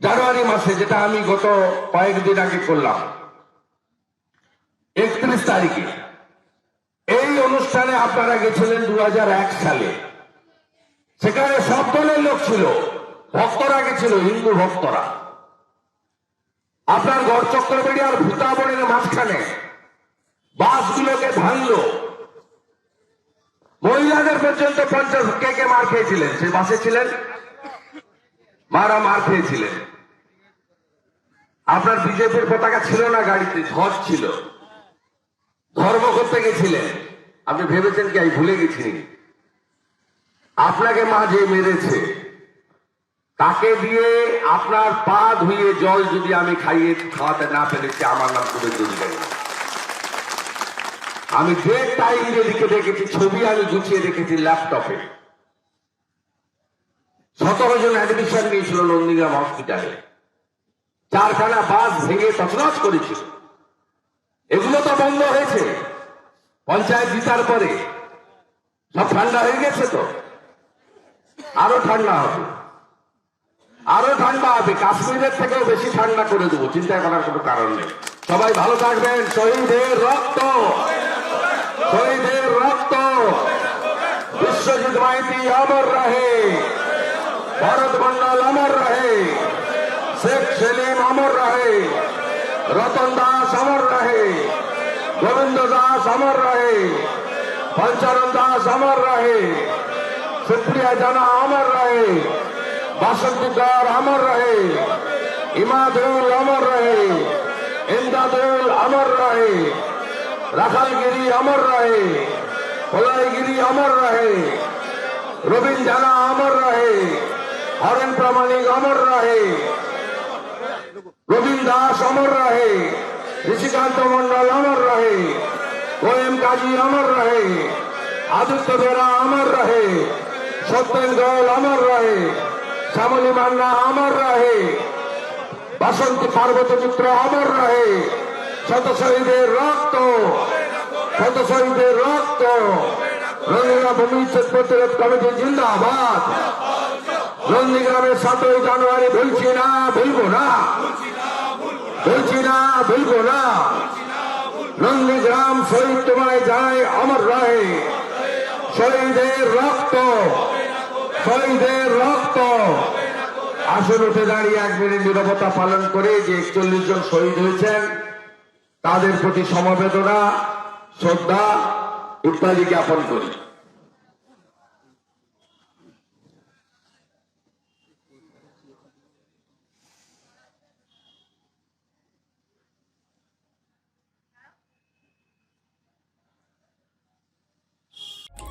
জানুয়ারি মাসে যেটা আমি গত কয়েকদিন আগে করলাম, একত্রিশ তারিখে। এই অনুষ্ঠানে আপনারা গেছিলেন দু সালে। সেখানে সব দলের লোক ছিল। ভক্তরা গেছিল, হিন্দু ভক্তরা। আপনার গড় চক্রবেড়ি আর ভূতাবনের মাঝখানে বাসগুলোকে ভাঙলো। মহিলাদের পর্যন্ত পঞ্চাশ কে কে মার খেয়েছিলেন? সে বাসে ছিলেন মারা মার খেয়েছিলেন। আপনার বিজেপির পতাকা ছিল না গাড়িতে ধ্বজ ছিল। ধর্ম করতে গেছিলেন। আপনি ভেবেছেন কি আমি ভুলে গেছি? আপনাকে মা যে মেরেছে, তাকে দিয়ে আপনার পা ধুয়ে জল যদি আমি খাইয়ে খাওয়াতে না পেরেছি, আমার নাম করে দুর্গাই আমি যে টাইম লিখে রেখেছি ছবি আমি গুছিয়ে রেখেছি ল্যাপটপে সতেরো জন অ্যাডমিশন নিয়েছিল নন্দীগ্রাম হসপিটালে। চারখানা বাস ভেঙে তছনছ করেছিল। এগুলো তো বন্ধ হয়েছে। পঞ্চায়েত জিতার পরে সব ঠান্ডা হয়ে গেছে তো। আরও ঠান্ডা হবে। আরও ঠান্ডা হবে। কাশ্মীরের থেকেও বেশি ঠান্ডা করে দেবো, চিন্তা করার কোনো কারণ নেই। সবাই ভালো থাকবেন। শহীদের রক্ত! শহীদের রক্ত! বিশ্বজিৎ মাইতি অমর রহে। ভরত মন্ডল অমর রহে শেখ সেলিম অমর রহে রতন দাস অমর রহে গোবিন্দ দাস অমর রহে পঞ্চানন দাস অমর রহে সুপ্রিয়া জানা অমর রহে বাসন্তী কর অমর রহে ইমাদুল অমর রহে ইমদাদুল অমর রহে রাখালগিরি অমর রহে পলাইগিরি অমর রহে রবীন জানা অমর রহে হরেন প্রামাণিক অমর রহে। রবীন দাস অমর রহে। ঋষিকান্ত মন্ডল অমর রহে। কোয়েম কাজী অমর রহে। আদিত্য বেরা অমর রহে। সত্যেন গোয়েল অমর রহে। শ্যামলী মান্না অমর রহে। বাসন্তী পার্বতী মিত্র অমর রহে। শত শহীদের রক্ত। শত শহীদের রক্ত। রঙ্গিনা ভূমিচ্ছেদ প্রতিরোধ কমিটি জিন্দাবাদ। নন্দীগ্রামের সাতই জানুয়ারি ভুলছি না, ভুলবো না। ভুলছি না, ভুলবো না। নন্দীগ্রাম শহীদ তোমায় যায় অমর রহে শহীদের রক্ত শহীদের রক্ত। আসন উঠে দাঁড়িয়ে এক মিনিট নিরবতা পালন করে যে একচল্লিশ জন শহীদ হয়েছেন, তাদের প্রতি সমবেদনা, শ্রদ্ধা ইত্যাদি জ্ঞাপন করি।